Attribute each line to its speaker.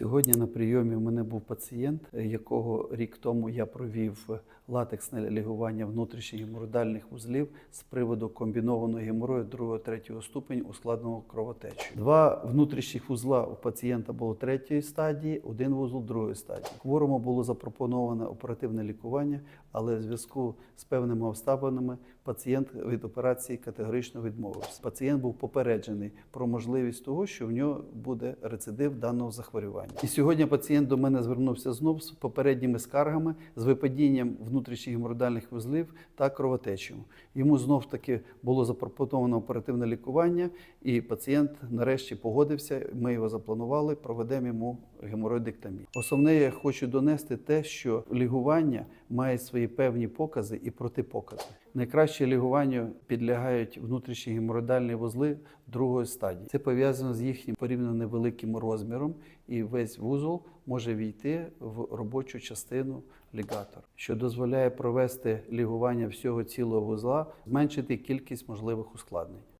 Speaker 1: Сьогодні на прийомі у мене був пацієнт, е, якого рік тому я провів латексне лігування внутрішніх геморроїдальних вузлів з приводу комбінованого геморою 2-3 ступеню ускладненого кровотечі. Два внутрішніх вузла у пацієнта було третьої стадії, один вузол другої стадії. Хворому було запропоновано оперативне лікування, але в зв'язку з певними обставинами пацієнт від операції категорично відмовився. Пацієнт був попереджений про можливість того, що в нього буде рецидив даного захворювання. І сьогодні пацієнт до мене звернувся знов з попередніми скаргами з випадінням внутрішніх гемордальних вузлів та кровотечею. Йому знов таки було запропоновано оперативне лікування, і пацієнт нарешті погодився. Ми його запланували, проведемо йому геморроїдектомію. Основне, я хочу донести те, що лікування має свої певні покази і протипокази. Найкраще лікуванню підлягають внутрішні геморроїдальні вузли другої стадії. Це пов'язано з їхнім порівняно невеликим розміром, і весь вузол може війти в робочу частину лігатора, що дозволяє провести лігування всього цілого вузла, зменшити кількість можливих ускладнень.